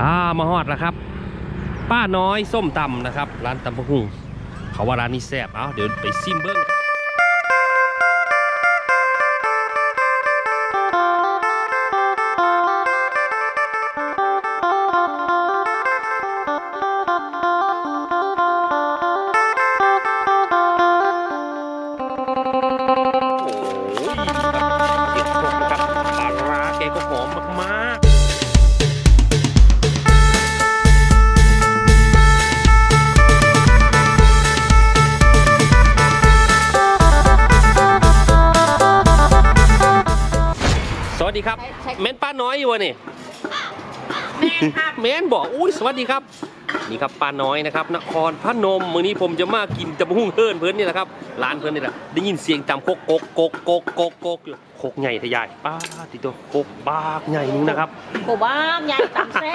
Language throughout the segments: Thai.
อ่ามาฮอดแล้วครับ ป้าน้อยส้มตำนะครับ ร้านตำพะหุ่งเขาว่าร้านนี้แซ่บเอาเดี๋ยวไปซิมเบิ้ง ดีครับใช่เม้นป้าน้อยอยู่วะนี่แม่ครับเม้นบอกอุ้ยสวัสดีครับ นี่ครับป้าน้อยนะครับนครพนมมื้อนี้ผมจะมากินตะบุ้งเฮิร์นเพิ่นนี่แหละครับร้านเพิ่นนี่แหละได้ยินเสียงตำโกกโกกโกกโกกโกกโกกอยู่โคกใหญ่ทะยายป้าติดตัวโคกบากใหญ่นึงนะครับโบบ้ามยายตำแซ่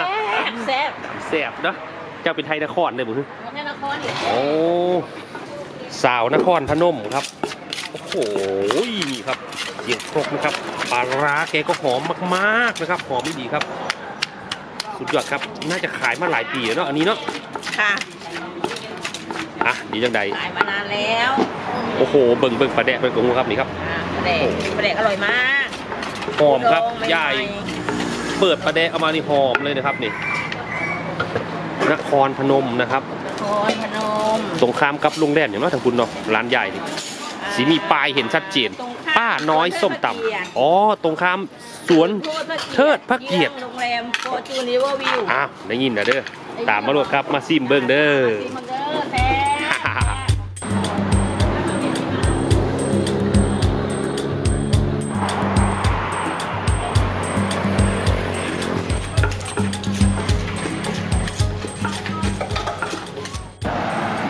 บแซ่บแซ่บนะเจ้าเป็นไทยนครเลยบุ้แม่นครอีกโอ้สาวนครพนมครับโอ้โหนี่ครับเสียงครกนะครับ ปลาร้าแกก็หอมมากๆนะครับหอมไม่ดีครับ สุดยอดครับ น่าจะขายมาหลายปีแล้วเนาะอันนี้เนาะค่ะอะดีจังใดขายมานานแล้วโอ้โหเบิ่งเบิ่งปลาแดะเบิ่งกงครับนี่ครับอ่าปลาแดกปลาแดกอร่อยมากหอมครับลงไม่ใหญ่ไหมเปิดปลาแดะเอามานี่หอมเลยนะครับนี่นครพนมนะครับ นครพนมตรงข้ามกับโรงแรมอย่างว่าทางคุณเนาะร้านใหญ่นี่อ่าสีมีปลายเห็นชัดเจน ตรงข้มป้า น้อยส้มตำอ๋อ ตรงข้ามสวนเทิดพระเกียรติโรงแรมโฟจูริเวอร์วิวอ้าวได้ยินนะเด้อ ตามมาโลดครับ มาซิมเบิ่งเด้อซีมังเดอร์แซ่บ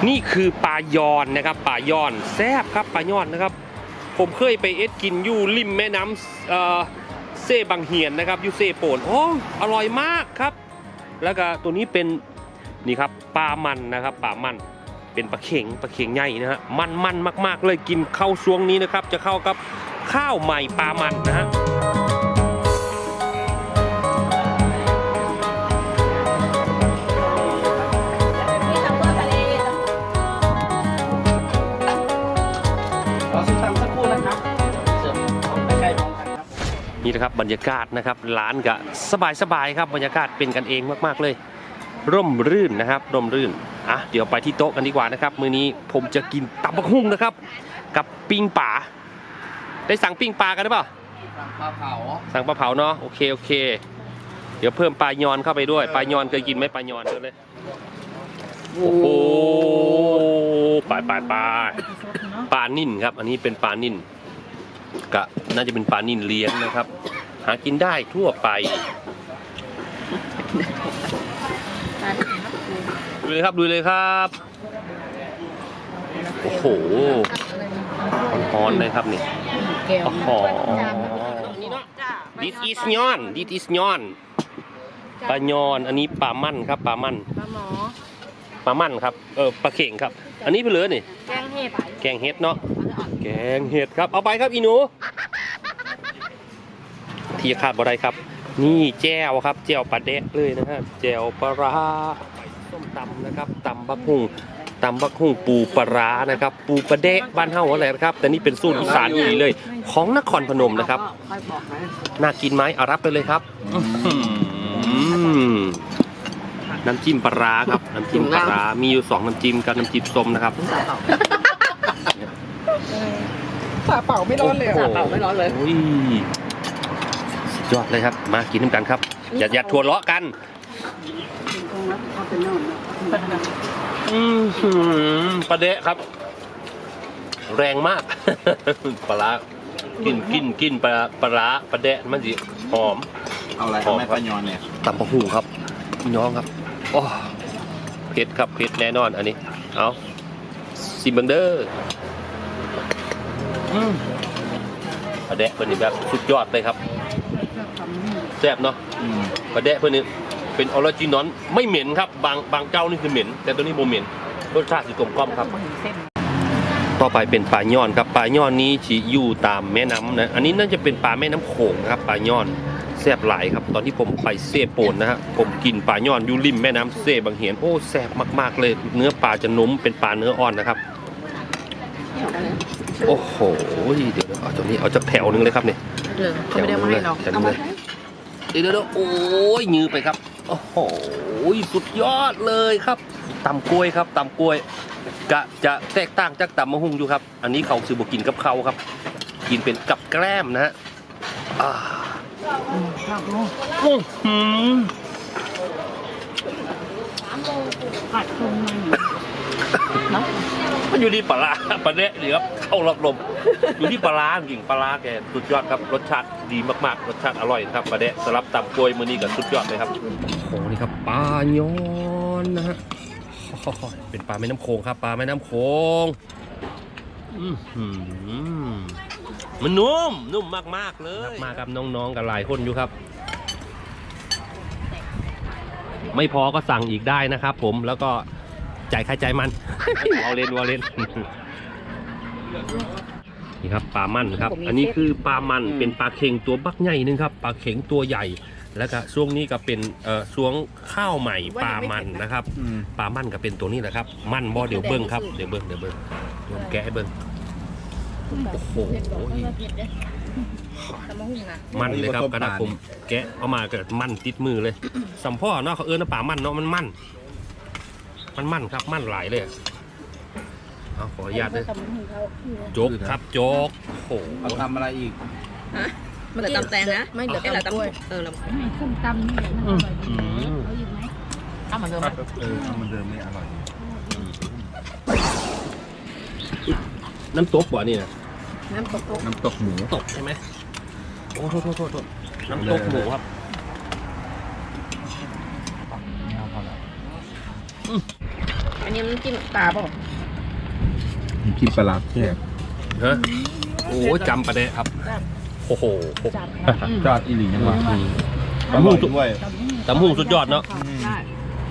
นี่คือปลายอนนะครับปลายอนแซ่บครับปลายอนนะครับ ผมเคยไปเอ็ดกินอยู่ริมแม่น้ำเอ่อเซบางเหียนนะครับอยู่เซโปนโอ้อร่อยมากครับ แล้วก็ตัวนี้เป็นนี่ครับปลามันนะครับปลามันเป็นปลาเข็งปลาเข็งใหญ่นะฮะมันมันมาก ๆ เลยกินเข้าช่วงนี้นะครับ จะเข้ากับข้าวใหม่ปลามันนะฮะ นี่นะครับบรรยากาศนะครับร้านก็สบายๆครับบรรยากาศเป็นกันเองมากๆเลย ร่มรื่นนะครับร่มรื่นอะเดี๋ยวไปที่โต๊ะกันดีกว่านะครับมื้อนี้ผมจะกินตับบักหุ่งนะครับ กับปิ้งป่า ได้สั่งปิ้งปลากันหรือเปล่าสั่งปลาเผาสั่งปลาเผาเนาะโอเคโอเค เดี๋ยวเพิ่มปลายอนเข้าไปด้วยปลายอนเคยกินไหมปลายอนเดี๋ยวเลยโอ้โหปลาปลาปลาปลานิ่นครับ อันนี้เป็นปลานิ่นกะ น่าจะเป็นปลานิ่นเลี้ยงนะครับ หากินได้ทั่วไปดูเลยครับดูเลยครับโอ้โหร้อนๆเลยครับนี่โอ้โห this is ย้อน this is ย้อนปลายอนอันนี้ปลามั่นครับปลามั่นปลาหมอปลามั่นครับเออปลาเข่งครับ อันนี้ไปเลยนี่แกงเห็ดแกงเห็ดเนาะแกงเห็ดครับเอาไปครับอีหนู ที่ขาดบ่ได้ครับ นี่แจ่วครับ แจ่วปลาแดะเลยนะฮะแจ่วปลาร้าส้มตำนะครับตำบักหุ่งตำบักหุ่งปูปลาร้านะครับ ปูปลาแดะบ้านเฮาอะไรนะครับ แต่นี่เป็นสูตรอีสานอีหลีเลย ของนครพนมนะครับค่อยบอกนะน่ากินไหมเอารับไปเลยครับอื้อหือน้ำจิ้มปลาร้าครับน้ำจิ้มปลาร้ามีอยู่สองน้ำจิ้มกับน้ำจิ้มส้มนะครับฝาเป่าไม่ร้อนเลยโอ้อะโหอุ้ยสุดย อดเลยครับ มากินน้ำกันครับ อย่าอย่าทัวเลาะกันอือหือปลาเดะครับ แรงมาก ปลาร้ากินกินกินปลาปลาร้าปลาเดะมันสิหอม เอาอะไรเอาไม่ปลายอนเนี่ยตำปะหูครับพี่น้องครับโอ้เผ็ดครับเผ็ดแน่นอนอันนี้ เอาซิมเบังเดอร์อืมปลาแดะเพิ่นนี่แบบสุดยอดเลยครับ แซ่บเนาะอืมปลาแดะเพิ่นนี่เป็นออริจินอลไม่เหม็นครับ บางบางเจ้านี่คือเหม็น แต่ตัวนี้โมเหม็นรสชาติสิกลมกล่อมครับต่อไปเป็นปลาย่อนครับปลาย่อนนี้ที่อยู่ตามแม่น้ำนะอันนี้น่าจะเป็นปลาแม่น้ำโขงนะครับปลาย่อนแซ่บหลายครับ ตอนที่ผมไปเซ่โปนนะฮะผมกินปลาย่อนอยูริมแม่น้ำเซ่บางเหียนโอ้แซ่บมากๆเลย เนื้อปลาจะนุ่มเป็นปลาเนื้ออ่อนนะครับ โอ้โหเดี๋ยวๆเอาตรงนี้เอาจากแถวหนึงเลยครับเนี่ยเออเขาไม่ได้มาให้เราแถวหนึ่งเลย เดี๋ยวเดี๋ยวๆโอ้ยยือไปครับ โอ้โหสุดยอดเลยครับตำกล้วยครับตำกล้วยกะจะแตกต่างจากตำมะฮุงอยู่ครับ อันนี้เขาซื้อบกินกับเขาครับ กินเป็นกับแกล้มนะฮะอ่าอื้อหือผัดตรงมัน มันอยู่ที่ปลาร้าปลาเนะนี่ครับเข้ารับลม อยู่ที่ปลาร้าจริงปลาร้าแกสุดยอดครับรสชาติดีมากๆ รสชาติอร่อยนะครับปลาเนะสำหรับตำกล้วยมือนี้ก็สุดยอดเลยครับโอ้โหนี่ครับปลาย้อนนะฮะโอ้โหเป็นปลาแม่น้ำโขงครับปลาแม่น้ำโขงอื้อหือมันนุ่มนุ่มมากๆเลยมากับน้องๆกับหลายคนอยู่ครับ ไม่พอก็สั่งอีกได้นะครับ ผมแล้วก็ จ่ายค่าจ่ายมันวอลเลนวอลเลนนี่ครับปลามันครับ อันนี้คือปลามันเป็นปลาเค็งตัวบักใหญ่นึงครับปลาเค็งตัวใหญ่ แล้วก็ช่วงนี้ก็เป็นเอ่อช่วงข้าวใหม่ปลามันนะครับอืมปลามันก็เป็นตัวนี้แหละครับ มันบ่เดี๋ยวเบิ้งครับเดี๋ยวเบิ้งเดี๋ยวเบิ้งเดี๋ยวแกะให้เบิ้งโอ้โหตะมะฮุ่งนะมันเลยครับกระดาษผมแกะเอามาเกิดมันติดมือเลยสัมพ่อเนาะเขาเอิ้นว่าปลามันเนาะมันมัน มันมันครับมันหลายเลยเอาขออนุญาตเลยตะมะฮุ่งเขาโจกครับโจกโอ้โหเอาทำอะไรอีกเหลือตำแตงนะไม่เหลือแต่ตำกล้วยเออเราไม่ส้มตำนี่แหละมันอร่อยดีเอาอีกไหมทำเหมือนเดิมไหมเออทำเหมันเดิมไม่อร่อยน้ำตกบ่นี่นะน้ำตกตกน้ำตกหมูตกใช่ไหมโอ้โทษโทษโทษโทษน้ำตกหมูครับอั นนี้มันจิ้มตาเปล่ากินปลาร้าแค่ฮะโอ้ยจำประเดะครับ โอ้โหจับจอดอีหลียังวะอืมอร่อยด้วยตำหุ่งสุดยอดเนาะได้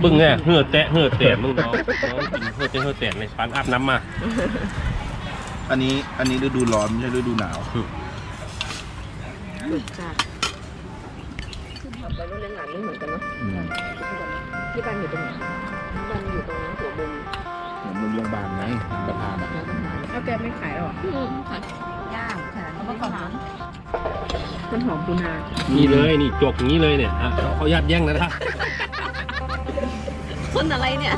บึ้งแง่เหือแตะเหือแตะมึงน้องน้องกินเหือแตะเหือแตะเลยปานอาบน้ำมาอันนี้อันนี้ฤดูร้อนไม่ใช่ฤดูหนาวจ้าไปรุ่นเล่นหลานไม่เหมือนกันเนาะอืมที่บ้านอยู่ตรงไหน บ้านอยู่ตรงหัวมุมเหมือนมุมโรงพยาบาลไงประธานอะแล้วแกไม่ขายหรอย่างขนาดนี้ไม่ก่อนนะมันหอมปูนานี่เลยนี่จกอย่างนี้เลยเนี่ยอะเขาญาตแย่งนะท่าคนอะไรเนี่ย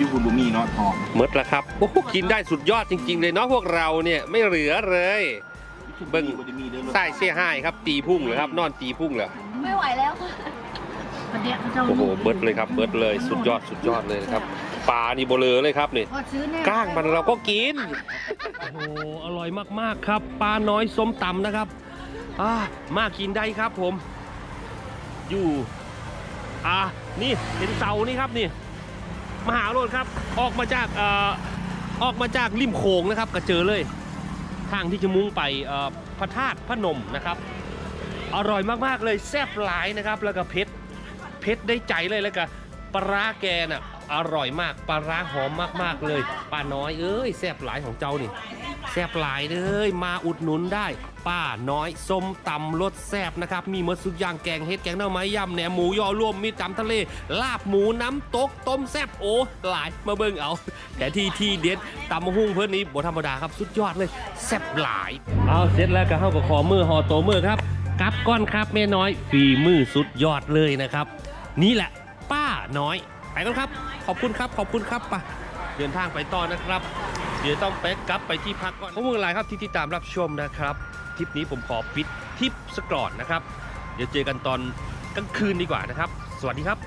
ยูบุรุมีเนาะทองหมดแล้วครับโอ้โหกินได้สุดยอดจริง ๆ เลยเนาะพวกเราเนี่ยไม่เหลือเลย เบิ้งใส่เสียหายครับ ตีพุ่งเลยครับ นอนตีพุ่งเลยไม่ไหวแล้วค่ะประเดี๋ยวเขาจะโอ้โหเบิร์ดเลยครับเบิร์ดเลยสุดยอดสุดยอดเลยนะครับปลานี่โบเลอเลยครับนี่พอซื้อแน่ก้างมันเราก็กินโอ้โหอร่อยมากๆครับปลาน้อยส้มตำนะครับอ่ามากินได้ครับผม อยู่ อ่านี่เห็นเสานี่ครับนี่ มหาโรดครับ ออกมาจากเอ่อออกมาจากริมโขงนะครับก็เจอเลย ทางที่จะมุ่งไปเอ่อพระธาตุพระนมนะครับ อร่อยมากๆเลยแซ่บหลายนะครับ แล้วก็เผ็ดเผ็ดได้ใจเลยแล้วก็ปลาร้าแกน่ะอร่อยมากปลาร้าหอมมากๆเลยป้าน้อยเอ้ยแซ่บหลายของเจ้านี่ แซ่บหลายเลยมาอุดหนุนได้ ป้าน้อยส้มตำรสแซ่บนะครับ มีมดสุกอย่างแกงเฮ็ดแกงหน่อไม้ยำแหนมหมูยอรวมมีตำทะเล ลาบหมูน้ำตกต้มแซ่บโอ้หลายมาเบิ่งเอา แต่ที่ที่เด็ดตำมะฮุ่งเพื่อนนี้บ่ธรรมดาครับสุดยอดเลยแซ่บหลาย เอาเสร็จแล้วก็เข้ากับขอมือห่อโตมือครับกับก้อนครับแม่น้อยฝีมือสุดยอดเลยนะครับ นี่แหละ ป้าน้อยไปกันครับ ขอบคุณครับขอบคุณครับไป่ะเดินทางไปต่อนะครับ เดี๋ยวต้องไปกลับไปที่พักก่อนขอบคุณหลายครับที่ติดตามรับชมนะครับทริปนี้ผมขอปิดทริปสกรอนนะครับ เดี๋ยวเจอกันตอนกลางคืนดีกว่านะครับ สวัสดีครับ